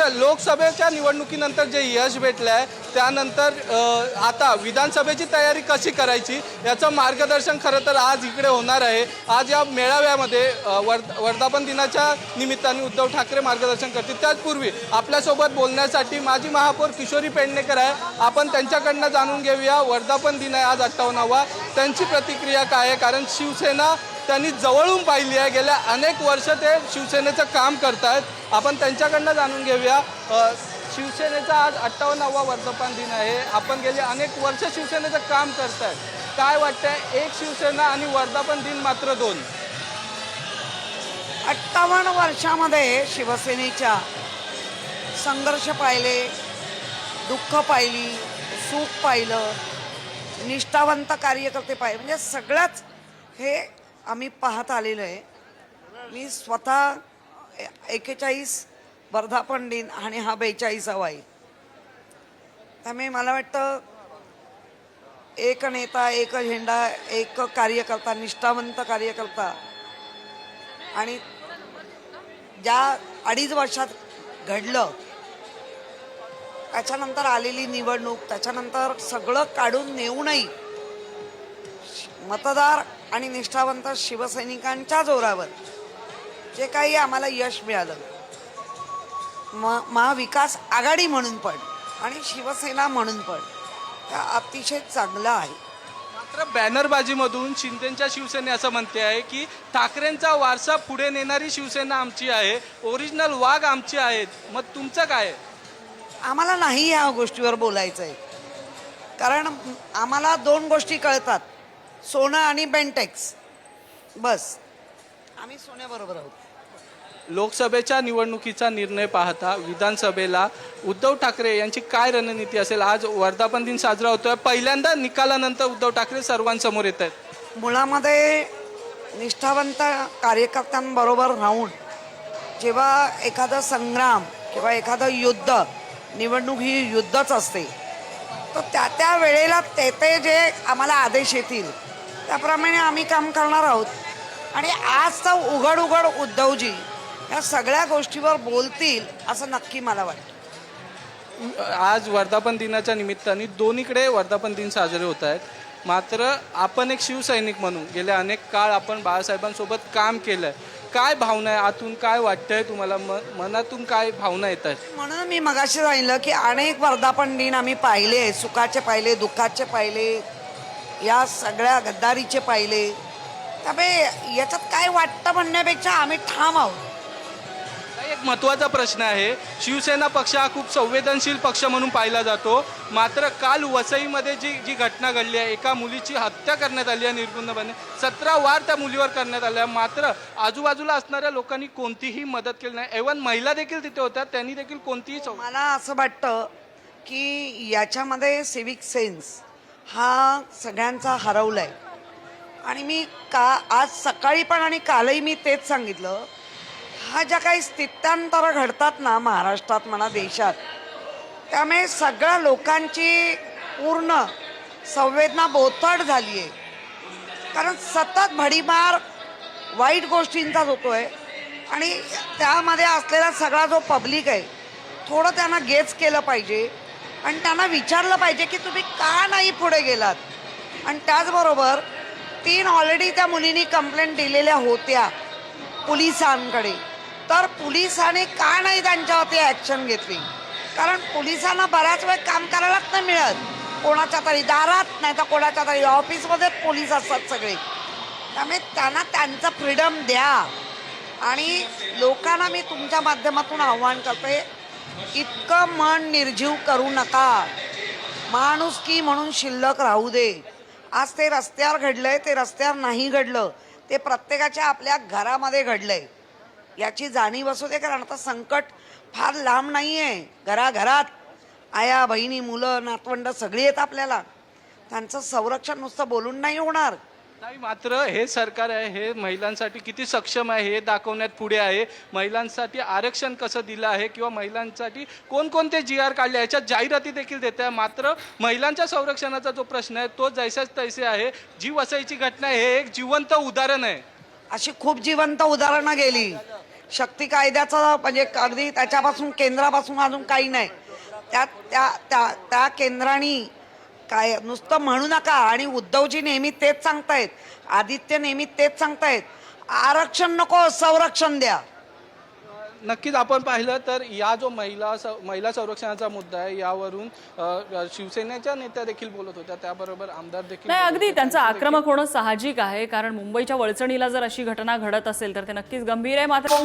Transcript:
मात्र लोकसभेच्या निवडणुकीनंतर जे यश भेटलं आहे त्यानंतर आता विधानसभेची तयारी कशी करायची याचं मार्गदर्शन खरं तर आज इकडे होणार आहे. आज या मेळाव्यामध्ये अ, वर वर्धापन दिनाच्या निमित्ताने उद्धव ठाकरे मार्गदर्शन करतील. त्याचपूर्वी आपल्यासोबत बोलण्यासाठी माजी महापौर किशोरी पेडणेकर आहे. आपण त्यांच्याकडनं जाणून घेऊया वर्धापन दिन आहे आज अठ्ठावन्नावा. त्यांची प्रतिक्रिया काय आहे? कारण शिवसेना त्यांनी जवळून पाहिली आहे. गेल्या अनेक वर्ष ते शिवसेनेचं काम करतायत. आपण त्यांच्याकडनं जाणून घेऊया. शिवसेनेचा आज अठ्ठावन्नावा वर्धापन दिन आहे. आपण गेले अनेक वर्ष शिवसेनेचं काम करतायत. काय वाटतंय? एक शिवसेना आणि वर्धापन दिन मात्र दोन. अठ्ठावन्न वर्षामध्ये शिवसेनेच्या संघर्ष पाहिले दुःख पाहिली सुख पाहिलं निष्ठावंत कार्यकर्ते पाहिले. म्हणजे सगळंच हे आम्ही पाहत आलेलो आहे. मी स्वतः एकेचाळीस वर्धापन दिन आणि हा बेचाळीसावा आहे. त्यामुळे मला वाटतं एक नेता एक झेंडा एक कार्यकर्ता निष्ठावंत कार्यकर्ता आणि ज्या अडीच वर्षात घडलं त्याच्यानंतर आलेली निवडणूक त्याच्यानंतर सगळं काढून नेऊनही मतदार आणि निष्ठावंत शिवसैनिकांच्या जोरावर जे काही आम्हाला यश मिळालं. म महाविकास आघाडी म्हणून पण आणि शिवसेना म्हणून पण त्या अतिशय चांगलं आहे. मात्र बॅनरबाजीमधून शिंदेच्या शिवसेने असं म्हणते आहे की ठाकरेंचा वारसा पुढे नेणारी शिवसेना आमची आहे ओरिजिनल वाघ आमची आहेत. मग तुमचं काय आहे? आम्हाला नाही या गोष्टीवर बोलायचं आहे कारण आम्हाला दोन गोष्टी कळतात. सोनं आणि बेंटेक्स बस. आम्ही सोन्याबरोबर आहोत. लोकसभेच्या निवडणुकीचा निर्णय पाहता विधानसभेला उद्धव ठाकरे यांची काय रणनीती असेल? आज वर्धापन दिन साजरा होतोय. पहिल्यांदा निकालानंतर उद्धव ठाकरे सर्वांसमोर येत आहेत. मुळामध्ये निष्ठावंत कार्यकर्त्यांबरोबर राहून जेव्हा एखादा संग्राम किंवा एखादं युद्ध निवडणूक ही युद्धच असते तर त्या त्या वेळेला ते ते जे आम्हाला आदेश येतील त्याप्रमाणे आम्ही काम करणार आहोत. आणि आज तर उघड उघड उद्धवजी या सगळ्या गोष्टीवर बोलतील असं नक्की मला वाटतं. आज वर्धापन दिनाच्या निमित्ताने दोन्हीकडे वर्धापन दिन साजरे होत आहेत. मात्र आपण एक शिवसैनिक म्हणून गेल्या अनेक काळ आपण बाळासाहेबांसोबत काम केलंय. काय भावना आहे? आतून काय वाटतंय तुम्हाला? म मनातून काय भावना येत आहेत म्हणून मी मगाशी सांगितलं की अनेक वर्धापन दिन आम्ही पाहिले सुखाचे पाहिले दुःखाचे पाहिले या सगळ्या गद्दारीचे पाहिले. त्यामुळे याच्यात काय वाटतं म्हणण्यापेक्षा आम्ही ठाम आहोत. एक महत्त्वाचा प्रश्न आहे. शिवसेना पक्ष हा खूप संवेदनशील पक्ष म्हणून पाहिला जातो. मात्र काल वसईमध्ये जी जी घटना घडली आहे एका मुलीची हत्या करण्यात आली आहे निर्गुणपणे. सतरा वार त्या मुलीवर करण्यात आल्या. मात्र आजूबाजूला असणाऱ्या लोकांनी कोणतीही मदत केली नाही. एव्हन महिला देखील तिथे होत्या. त्यांनी देखील कोणतीही मला असं वाटतं की याच्यामध्ये सिविक सेन्स हा सगळ्यांचा हरवला आहे आणि मी का आज सकाळी पण आणि कालही मी तेच सांगितलं. हा ज्या काही स्थित्यांतर घडतात ना महाराष्ट्रात म्हणा देशात त्यामुळे सगळ्या लोकांची पूर्ण संवेदना बोथट झाली आहे कारण सतत भडीमार वाईट गोष्टींचाच होतो आहे आणि त्यामध्ये असलेला सगळा जो पब्लिक आहे थोडं त्यांना गेच केलं पाहिजे. आणि त्यांना विचारलं पाहिजे की तुम्ही का नाही पुढे गेलात? आणि त्याचबरोबर तीन ऑलरेडी त्या मुलींनी कंप्लेंट दिलेल्या होत्या पोलिसांकडे. तर पोलिसांनी का नाही त्यांच्यावरती ॲक्शन घेतली? कारण पोलिसांना बऱ्याच वेळ काम करायलाच नाही मिळत. कोणाच्या तरी दारात नाही तर कोणाच्या तरी ऑफिसमध्येच पोलीस असतात सगळे. त्यामुळे त्यांना त्यांचं फ्रीडम द्या. आणि लोकांना मी तुमच्या माध्यमातून आव्हान करते इतकं मन निर्जीव करू नका. माणुसकी म्हणून शिल्लक राहू दे. आज ते रस्त्यावर घडलंय ते रस्त्यावर नाही घडलं ते प्रत्येकाच्या आपल्या घरामध्ये घडलंय. याची जाणीव असू दे कारण आता संकट फार लांब नाही आहे घराघरात आया बहिणी मुलं नातवंड सगळी आहेत आपल्याला. त्यांचं संरक्षण नुसतं बोलून नाही होणार. नाही मात्र हे सरकार आहे हे महिलांसाठी किती सक्षम आहे हे दाखवण्यात पुढे आहे. महिलांसाठी आरक्षण कसं दिलं आहे किंवा महिलांसाठी कोणकोणते जी आर काढले याच्यात जाहिराती देखील देत आहे. मात्र महिलांच्या संरक्षणाचा जो प्रश्न आहे तो जैसाच तैसे आहे. जी वसईची घटना आहे हे एक जिवंत उदाहरण आहे. अशी खूप जिवंत उदाहरणं गेली. शक्ती कायद्याचं म्हणजे अगदी त्याच्यापासून केंद्रापासून अजून काही नाही. त्या त्या त्या त्या केंद्राने काय नुसतं म्हणू नका. आणि उद्धवजी नेहमी तेच सांगतायत. आदित्य नेहमी तेच सांगतायत. आरक्षण नको संरक्षण द्या. नक्कीच आपण पाहिलं तर या जो महिला स महिला संरक्षणाचा मुद्दा आहे यावरून शिवसेनेच्या नेत्या देखील बोलत होत्या. त्याबरोबर आमदार देखील नाही अगदी. त्यांचं आक्रमक होणं साहजिक आहे कारण मुंबईच्या वळचणीला जर अशी घटना घडत असेल तर ते नक्कीच गंभीर आहे. मात्र